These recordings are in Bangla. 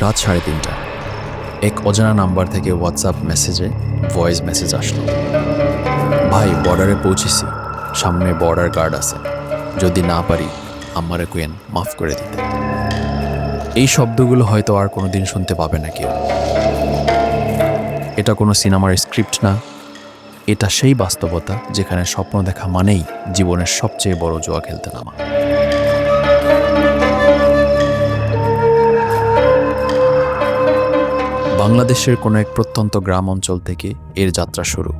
রাত সাড়ে তিনটা। এক অজানা নাম্বার থেকে হোয়াটসঅ্যাপ মেসেজে ভয়েস মেসেজ আসলো। ভাই বর্ডারে পৌঁছেছি। সামনে বর্ডার গার্ড আছে। যদি না পারি, আমারে কুয়েন মাফ করে দিতে। এই শব্দগুলো হয়তো আর কোনোদিন শুনতে পাবে না কেউ। এটা কোনো সিনেমার স্ক্রিপ্ট না। এটা সেই বাস্তবতা যেখানে স্বপ্ন দেখা মানেই জীবনের সবচেয়ে বড় জোয়া খেলতে নামা। বাংলাদেশের কোনো এক প্রত্যন্ত গ্রাম অঞ্চল থেকে এর যাত্রা শুরু।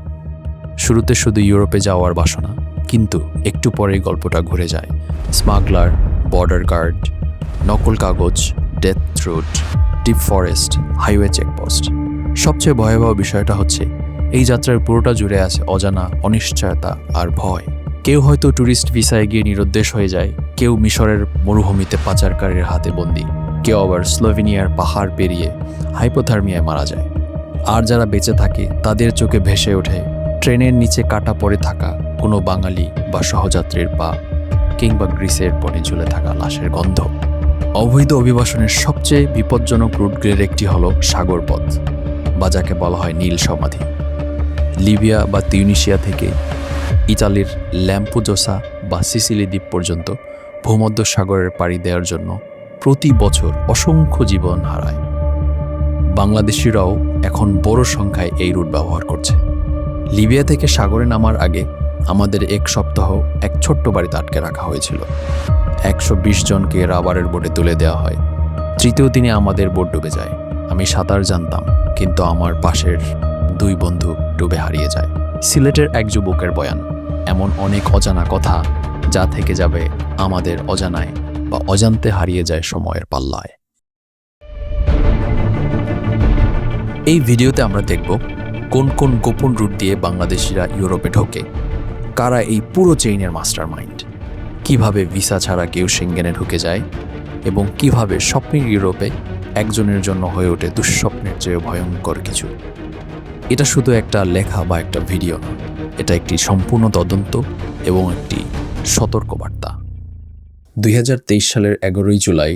শুরুতে শুধু ইউরোপে যাওয়ার বাসনা, কিন্তু একটু পরেই গল্পটা ঘুরে যায়। স্মাগলার, বর্ডার গার্ড, নকল কাগজ, death route, deep forest, highway checkpost. সবচেয়ে ভয়াবহ বিষয়টা হচ্ছে, এই যাত্রার পুরোটা জুড়ে আছে অজানা, অনিশ্চয়তা আর ভয়। কেউ হয়তো ট্যুরিস্ট ভিসায় গিয়ে নিরুদ্দেশ হয়ে যায়, কেউ মিশরের মরুভূমিতে পাচারকারীর হাতে বন্দী। কেউ আবার স্লোভেনিয়ার পাহাড় পেরিয়ে হাইপোথার্মিয়ায় মারা যায়। আর যারা বেঁচে থাকে, তাদের চোখে ভেসে ওঠে ট্রেনের নিচে কাটা পড়ে থাকা কোনো বাঙালি বা সহযাত্রীর পা কিংবা গ্রিসের পরে ঝুলে থাকা লাশের গন্ধ। অবৈধ অভিবাসনের সবচেয়ে বিপজ্জনক রুটগুলির একটি হলো সাগরপথ বা যাকে বলা হয় নীল সমাধি। লিবিয়া বা তিউনিশিয়া থেকে ইতালির ল্যাম্পুজোসা বা সিসিলি দ্বীপ পর্যন্ত ভূমধ্য সাগরের পাড়ি দেওয়ার জন্য প্রতি বছর অসংখ্য জীবন হারায়। বাংলাদেশিরাও এখন বড় সংখ্যায় এই রুট ব্যবহার করছে। লিবিয়া থেকে সাগরে নামার আগে আমাদের এক সপ্তাহ এক ছোট্ট বাড়িতে আটকে রাখা হয়েছিল। একশো বিশ জনকে রাবারের বোটে তুলে দেওয়া হয়। তৃতীয় দিনে আমাদের বোট ডুবে যায়। আমি সাঁতার জানতাম, কিন্তু আমার পাশের দুই বন্ধু ডুবে হারিয়ে যায়। সিলেটের এক যুবকের বয়ান, এমন অনেক অজানা কথা যা থেকে যাবে আমাদের অজানায় বা অজান্তে হারিয়ে যায় সময়ের পাল্লায়। এই ভিডিওতে আমরা দেখব কোন কোন গোপন রুট দিয়ে বাংলাদেশিরা ইউরোপে ঢোকে, কারা এই পুরো চেইনের মাস্টার মাইন্ড কীভাবে ভিসা ছাড়া কেউ সেঙ্গেনে ঢুকে যায় এবং কীভাবে স্বপ্নের ইউরোপে একজনের জন্য হয়ে ওঠে দুঃস্বপ্নের চেয়ে ভয়ঙ্কর কিছু। এটা শুধু একটা লেখা বা একটা ভিডিও না, এটা একটি সম্পূর্ণ তদন্ত এবং একটি সতর্কবার্তা। দুই হাজার তেইশ সালের এগারোই জুলাই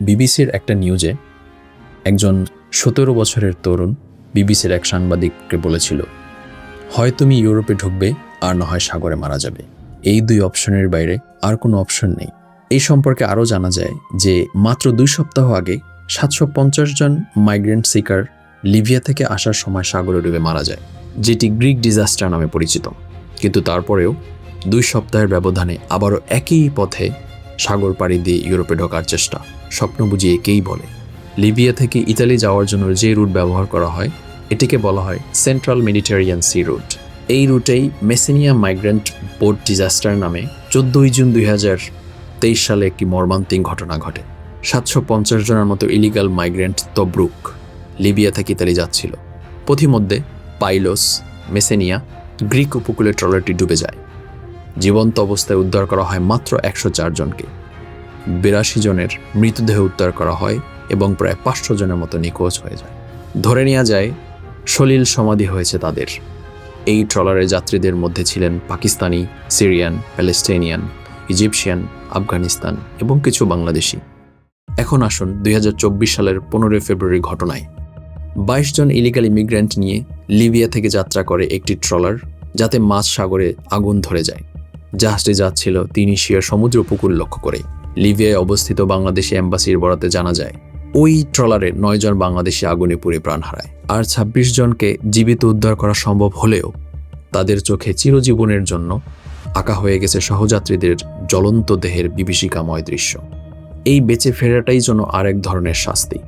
বিবিসির একটা নিউজে একজন সতেরো বছরের তরুণ বিবিসির এক সাংবাদিককে বলেছিল, হয় তুমি ইউরোপে ঢুকবে, আর না হয় সাগরে মারা যাবে। এই দুই অপশনের বাইরে আর কোনো অপশন নেই। এই সম্পর্কে আরও জানা যায় যে, মাত্র দুই সপ্তাহ আগে সাতশো পঞ্চাশ জন মাইগ্রেন্ট সিকার লিবিয়া থেকে আসার সময় সাগরে ডুবে মারা যায়, যেটি গ্রিক ডিজাস্টার নামে পরিচিত। কিন্তু তারপরেও দুই সপ্তাহের ব্যবধানে আবারও একই পথে সাগর পাড়ি দিয়ে ইউরোপে ঢোকার চেষ্টা। স্বপ্ন বুঝিয়ে একেই বলে। লিবিয়া থেকে ইতালি যাওয়ার জন্য যে রুট ব্যবহার করা হয়, এটিকে বলা হয় সেন্ট্রাল মেডিটেরিয়ান সি রুট এই রুটেই মেসেনিয়া মাইগ্রেন্ট বোট ডিজাস্টার নামে চোদ্দই জুন দুই হাজার তেইশ সালে একটি মর্মান্তিক ঘটনা ঘটে। সাতশো পঞ্চাশ জনের মতো ইলিগাল মাইগ্রেন্ট তব্রুক লিবিয়া থেকে ইতালি যাচ্ছিল। পথিমধ্যে পাইলোস, মেসেনিয়া, গ্রিক উপকূলে ট্রলারটি ডুবে যায়। জীবন্ত অবস্থায় উদ্ধার করা হয় মাত্র একশো জনকে। বিরাশি জনের মৃতদেহ উদ্ধার করা হয় এবং প্রায় পাঁচশো জনের মতো নিখোঁজ হয়ে যায়। ধরে নেওয়া যায়, সলিল সমাধি হয়েছে তাদের। এই ট্রলারের যাত্রীদের মধ্যে ছিলেন Pakistani, Syrian Palestinian Egyptian, Afghanistan এবং কিছু বাংলাদেশি। এখন আসুন দুই হাজার চব্বিশ সালের পনেরোই ফেব্রুয়ারি ঘটনায়। বাইশ জন ইলিগাল ইমিগ্র্যান্ট নিয়ে লিবিয়া থেকে যাত্রা করে একটি ট্রলার, যাতে মাছ সাগরে আগুন ধরে যায়। জাহাজটি যাচ্ছিল তিনিশিয়ার সমুদ্র উপকূল লক্ষ্য করে লিবিয়ায় অবস্থিত বাংলাদেশি এম্বাসির বরাতে জানা যায়, ওই ট্রলারে নয় জন বাংলাদেশি আগুনে পুড়ে প্রাণ হারায়। আর ২৬ জনকে জীবিত উদ্ধার করা সম্ভব হলেও তাদের চোখে চিরজীবনের জন্য আঁকা হয়ে গেছে সহযাত্রীদের জ্বলন্ত দেহের বিভীষিকাময় দৃশ্য। এই বেঁচে ফেরাটাই যেন আরেক ধরনের শাস্তি।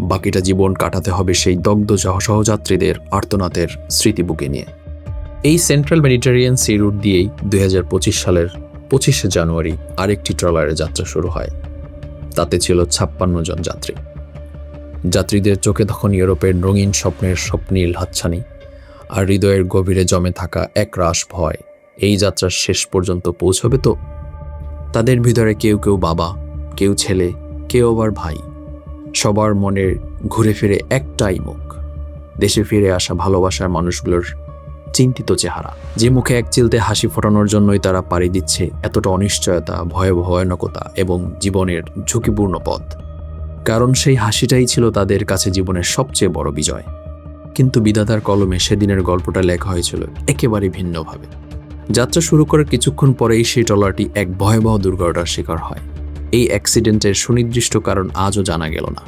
বাকিটা জীবন কাটাতে হবে সেই দগ্ধ সহযাত্রীদের আর্তনাদের স্মৃতি বুকে নিয়ে। এই সেন্ট্রাল মেডিটেরিয়ান সি রুট দিয়েই দুই হাজার পঁচিশ সালের পঁচিশে জানুয়ারি আরেকটি ট্রলারে যাত্রা শুরু হয়। তাতে ছিল ছাপ্পান্ন জন যাত্রী। যাত্রীদের চোখে তখন ইউরোপের রঙিন স্বপ্নের স্বপ্নীল হাতছানি আর হৃদয়ের গভীরে জমে থাকা এক রাস ভয়। এই যাত্রার শেষ পর্যন্ত পৌঁছবে তো? তাদের ভিতরে কেউ কেউ বাবা, কেউ ছেলে, কেউ আবার ভাই। সবার মনের ঘুরে ফিরে একটাই মুখ। দেশে ফিরে আসা ভালোবাসার মানুষগুলোর চিন্তিত চেহারা। যে মুখে এক চিলতে হাসি ফোটানোর জন্যই তারা পাড়ি দিচ্ছে এতটা অনিশ্চয়তা ভয়াবহ ভয়ানকতা এবং জীবনের ঝুঁকিপূর্ণ পথ। কারণ সেই হাসিটাই ছিল তাদের কাছে জীবনের সবচেয়ে বড় বিজয়। কিন্তু বিধাতার কলমে সেদিনের গল্পটা লেখা হয়েছিল একেবারে ভিন্নভাবে। যাত্রা শুরু করার কিছুক্ষণ পরেই সেই ট্রলারটি এক ভয়াবহ দুর্ঘটনার শিকার হয়। এই অ্যাক্সিডেন্টের সুনির্দিষ্ট কারণ আজও জানা গেল না।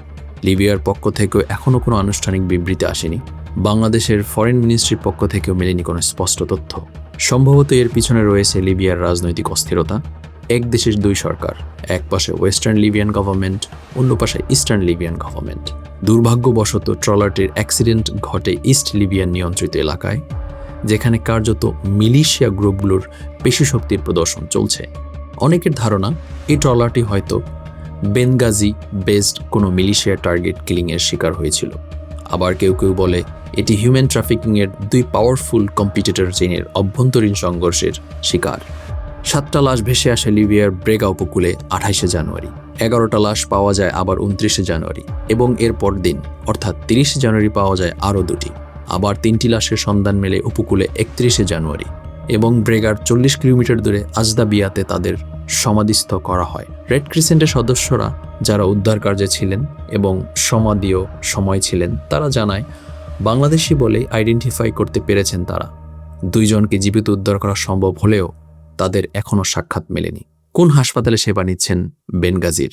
লিবিয়ার পক্ষ থেকেও এখনও কোনো আনুষ্ঠানিক বিবৃতি আসেনি। বাংলাদেশের ফরেন মিনিস্ট্রির পক্ষ থেকেও মেলেনি কোনো স্পষ্ট তথ্য। সম্ভবত এর পিছনে রয়েছে লিবিয়ার রাজনৈতিক অস্থিরতা, এক দেশের দুই সরকার, এক পাশে ওয়েস্টার্ন লিবিয়ান গভর্নমেন্ট অন্য পাশে ইস্টার্ন লিবিয়ান গভর্নমেন্ট দুর্ভাগ্যবশত ট্রলারটির অ্যাক্সিডেন্ট ঘটে ইস্ট লিবিয়ান নিয়ন্ত্রিত এলাকায়, যেখানে কার্যত মিলিশিয়া গ্রুপগুলোর পেশি শক্তির প্রদর্শন চলছে। অনেকের ধারণা, এই ট্রলারটি হয়তো বেনগাজি বেসড কোনো মিলিশিয়া টার্গেট কিলিংয়ের শিকার হয়েছিল। আবার কেউ কেউ বলে এটি হিউম্যান ট্রাফিকিংয়ের দুই পাওয়ারফুল কম্পিটিটর চেনের অভ্যন্তরীণ সংঘর্ষের শিকার। সাতটা লাশ ভেসে আসে লিবিয়ার ব্রেগা উপকূলে আঠাইশে জানুয়ারি। এগারোটা লাশ পাওয়া যায় আবার উনত্রিশে জানুয়ারি এবং এর দিন, অর্থাৎ তিরিশে জানুয়ারি পাওয়া যায় আরও দুটি। আবার তিনটি লাশের সন্ধান মেলে উপকূলে একত্রিশে জানুয়ারি এবং ব্রেগার চল্লিশ কিলোমিটার দূরে আজদাবিয়াতে তাদের সমাধিস্থ করা হয়। রেড ক্রিসেন্টের সদস্যরা যারা উদ্ধার কার্যে ছিলেন এবং সমাধিও সময় ছিলেন, তারা জানায় বাংলাদেশি বলে আইডেন্টিফাই করতে পেরেছেন তারা। দুইজনকে জীবিত উদ্ধার করা সম্ভব হলেও তাদের এখনও সাক্ষাৎ মেলেনি। কোন হাসপাতালে সেবা নিচ্ছেন বেনগাজির?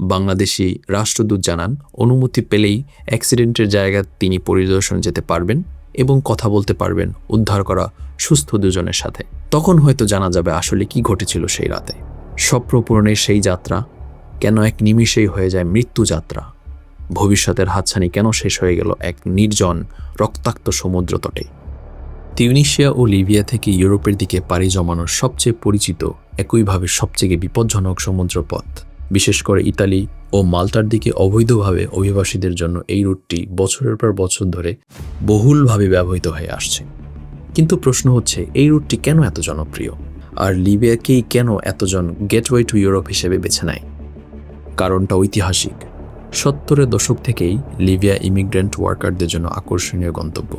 বাংলাদেশি রাষ্ট্রদূত জানান, অনুমতি পেলেই অ্যাক্সিডেন্টের জায়গা তিনি পরিদর্শন যেতে পারবেন এবং কথা বলতে পারবেন উদ্ধার করা সুস্থ দুজনের সাথে। তখন হয়তো জানা যাবে আসলে কি ঘটেছিল সেই রাতে। স্বপ্নপূরণের সেই যাত্রা কেন এক নিমিষেই হয়ে যায় মৃত্যু যাত্রা। ভবিষ্যতের হাতছানি কেন শেষ হয়ে গেল এক নির্জন রক্তাক্ত সমুদ্র তটে। তিউনিশিয়া ও লিবিয়া থেকে ইউরোপের দিকে পাড়ি জমানোর সবচেয়ে পরিচিত একইভাবে সবচেয়ে বিপজ্জনক সমুদ্রপথ। বিশেষ করে ইতালি ও মাল্টার দিকে অবৈধভাবে অভিবাসীদের জন্য এই রুটটি বছরের পর বছর ধরে বহুলভাবে ব্যবহৃত হয়ে আসছে। কিন্তু প্রশ্ন হচ্ছে, এই রুটটি কেন এত জনপ্রিয়? আর লিবিয়াকেই কেন এতজন গেটওয়ে টু ইউরোপ হিসেবে বেছে নেয়? কারণটা ঐতিহাসিক। সত্তরের দশক থেকেই লিবিয়া ইমিগ্রেন্ট ওয়ার্কারদের জন্য আকর্ষণীয় গন্তব্য।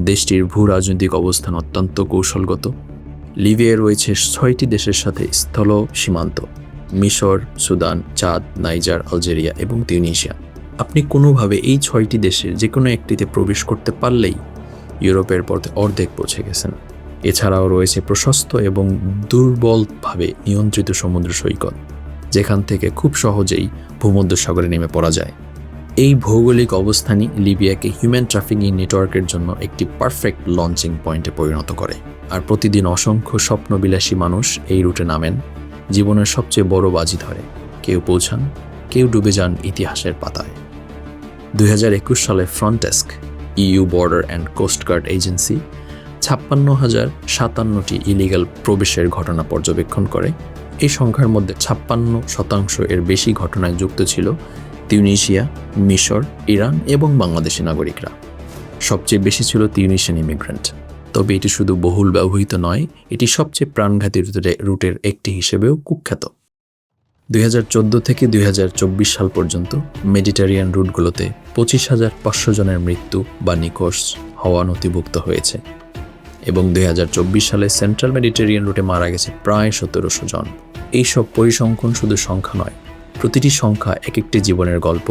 দেশটির ভূ রাজনৈতিক অবস্থান অত্যন্ত কৌশলগত। লিবিয়ায় রয়েছে ছয়টি দেশের সাথে স্থল সীমান্ত, মিশর, সুদান, চাঁদ, নাইজার, আলজেরিয়া এবং তিউনিশিয়া আপনি কোনোভাবে এই ছয়টি দেশের যে কোনো একটিতে প্রবেশ করতে পারলেই ইউরোপের পথে অর্ধেক পৌঁছে গেছেন। এছাড়াও রয়েছে প্রশস্ত এবং দুর্বলভাবে নিয়ন্ত্রিত সমুদ্র সৈকত, যেখান থেকে খুব সহজেই ভূমধ্যসাগরে নেমে পড়া যায়। এই ভৌগোলিক অবস্থানই লিবিয়াকে হিউম্যান ট্রাফিকিং নেটওয়ার্কের জন্য একটি পারফেক্ট লঞ্চিং পয়েন্টে পরিণত করে। আর প্রতিদিন অসংখ্য স্বপ্নবিলাসী মানুষ এই রুটে নামেন, জীবনের সবচেয়ে বড় বাজি ধরে। কেউ পৌঁছান, কেউ ডুবে যান ইতিহাসের পাতায়। দুই হাজার একুশ সালে Frontex EU border and coastguard agency, ছাপ্পান্ন হাজার সাতান্নটি ইলিগাল প্রবেশের ঘটনা পর্যবেক্ষণ করে। এই সংখ্যার মধ্যে ছাপ্পান্ন শতাংশ এর বেশি ঘটনায় যুক্ত ছিল তিউনিশিয়া, মিশর, ইরান এবং বাংলাদেশি নাগরিকরা। সবচেয়ে বেশি ছিল তিউনিশিয়ান ইমিগ্রেন্ট তবে এটি শুধু বহুল ব্যবহৃত নয়, এটি সবচেয়ে প্রাণঘাতী রুটের একটি হিসেবেও কুখ্যাত। দুই হাজার চোদ্দ থেকে দুই হাজার চব্বিশ সাল পর্যন্ত মেডিটেরিয়ান রুটগুলোতে পঁচিশ হাজার পাঁচশো জনের মৃত্যু বা নিকোষ হওয়া নথিভুক্ত হয়েছে। এবং দুই হাজার চব্বিশ সালে সেন্ট্রাল মেডিটেরিয়ান রুটে মারা গেছে প্রায় সতেরোশো জন। এইসব পরিসংখ্যান শুধু সংখ্যা নয়, প্রতিটি সংখ্যা এক একটি জীবনের গল্প,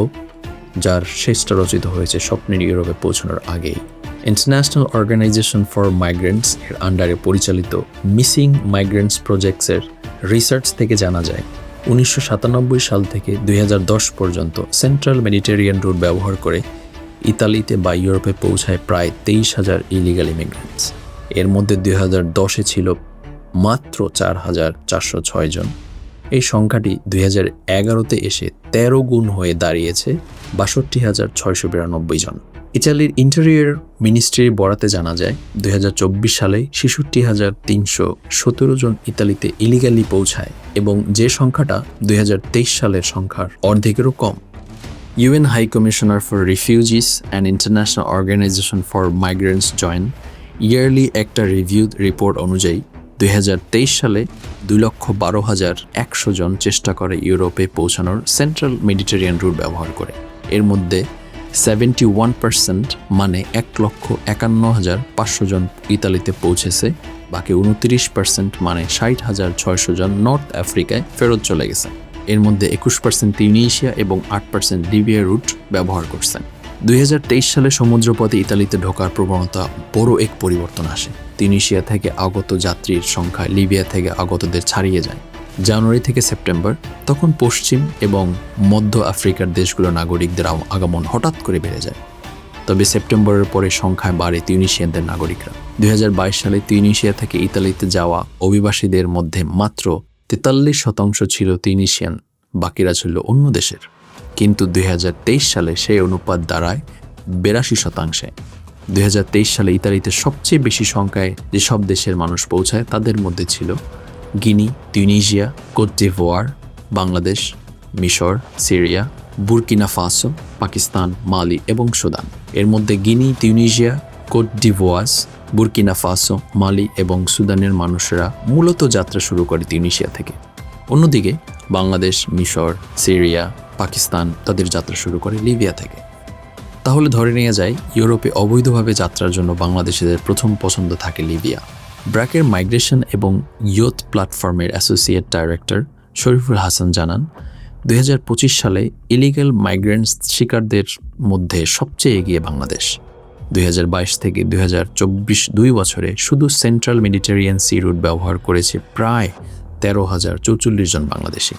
যার শেষটা রচিত হয়েছে স্বপ্নের ইউরোপে পৌঁছানোর আগেই। ইন্টারন্যাশনাল অর্গানাইজেশন ফর মাইগ্রেন্টস এর আন্ডারে পরিচালিত মিসিং মাইগ্রেন্টস প্রজেক্টসের রিসার্চ থেকে জানা যায়, উনিশশো সাতানব্বই সাল থেকে দুই হাজার দশ পর্যন্ত সেন্ট্রাল মেডিটেরিয়ান রুট ব্যবহার করে ইতালিতে বা ইউরোপে পৌঁছায় প্রায় তেইশ হাজার ইলিগাল ইমিগ্রেন্টস এর মধ্যে দুই হাজার দশে ছিল মাত্র চার হাজার চারশো ছয় জন। এই সংখ্যাটি দুই হাজার এগারোতে এসে তেরো গুণ হয়ে দাঁড়িয়েছে বাষট্টি হাজার ছয়শো বিরানব্বই জন। ইটালির ইন্টেরিয়র মিনিস্ট্রির বরাতে জানা যায়, দুই হাজার চব্বিশ সালে ছেষট্টি হাজার তিনশো সতেরো জন ইতালিতে ইলিগালি পৌঁছায় এবং যে সংখ্যাটা দুই হাজার তেইশ সালের সংখ্যার অর্ধেকেরও কম। UN high commissioner for refugees and international organisation for migrants join, yearly একটা রিভিউ রিপোর্ট অনুযায়ী দুই হাজার তেইশ সালে দুই লক্ষ বারো হাজার একশো জন চেষ্টা করে ইউরোপে পৌঁছানোর সেন্ট্রাল মেডিটেরিয়ান রুট ব্যবহার করে। এর মধ্যে সেভেন্টি ওয়ান পার্সেন্ট মানে এক লক্ষ একান্ন হাজার পাঁচশো জন ইতালিতে পৌঁছেছে, বাকি উনত্রিশ পার্সেন্ট মানে ষাট হাজার ছয়শো জন নর্থ আফ্রিকায় ফেরত চলে গেছে। এর মধ্যে একুশ পার্সেন্ট তিউনিশিয়া এবং আট পার্সেন্ট লিবিয়া রুট ব্যবহার করছেন। দুই হাজার তেইশ সালে সমুদ্রপথে ইতালিতে ঢোকার প্রবণতা বড় এক পরিবর্তন আসে। তিউনিশিয়া থেকে আগত যাত্রীর সংখ্যা লিবিয়া থেকে আগতদের ছাড়িয়ে যায়। জানুয়ারি থেকে সেপ্টেম্বর, তখন পশ্চিম এবং মধ্য আফ্রিকার দেশগুলোর নাগরিকদের আগমন হঠাৎ করে বেড়ে যায়। তবে সেপ্টেম্বরের পরে সংখ্যায় বাড়ে তিউনিশিয়ানদের নাগরিকরা। দুই হাজার বাইশ সালে তিউনিশিয়া থেকে ইতালিতে যাওয়া অভিবাসীদের মধ্যে মাত্র তেতাল্লিশ শতাংশ ছিল তিউনিশিয়ান, বাকিরা ছিল অন্য দেশের। কিন্তু দুই হাজার তেইশ সালে সেই অনুপাত দাঁড়ায় বিরাশি শতাংশে। দুই হাজার তেইশ সালে ইতালিতে সবচেয়ে বেশি সংখ্যায় যেসব দেশের মানুষ পৌঁছায় তাদের মধ্যে ছিল Guinea Tunisia Cote d'Ivoire, Bangladesh, মিশর, Syria, Burkina Faso, Pakistan, Mali এবং সুদান। এর মধ্যে Guinea Tunisia Cote d'Ivoire, Burkina Faso, Mali এবং সুদানের মানুষেরা মূলত যাত্রা শুরু করে তিউনিশিয়া থেকে। অন্যদিকে বাংলাদেশ, মিশর, সিরিয়া পাকিস্তান তাদের যাত্রা শুরু করে লিবিয়া থেকে। তাহলে ধরে নিয়ে যায় ইউরোপে অবৈধভাবে যাত্রার জন্য বাংলাদেশিদের প্রথম পছন্দ থাকে লিবিয়া। ব্র্যাকের মাইগ্রেশন এবং ইয়ুথ প্ল্যাটফর্মের অ্যাসোসিয়েট ডাইরেক্টর শরীফুল হাসান জানান, দুই হাজার পঁচিশ সালে ইলিগাল মাইগ্রেন্টস শিকারদের মধ্যে সবচেয়ে এগিয়ে বাংলাদেশ। দুই হাজার বাইশ থেকে দুই দুই বছরে শুধু সেন্ট্রাল মেডিটেরিয়ান সি রুট ব্যবহার করেছে প্রায় তেরো হাজার চৌচল্লিশ জন বাংলাদেশি।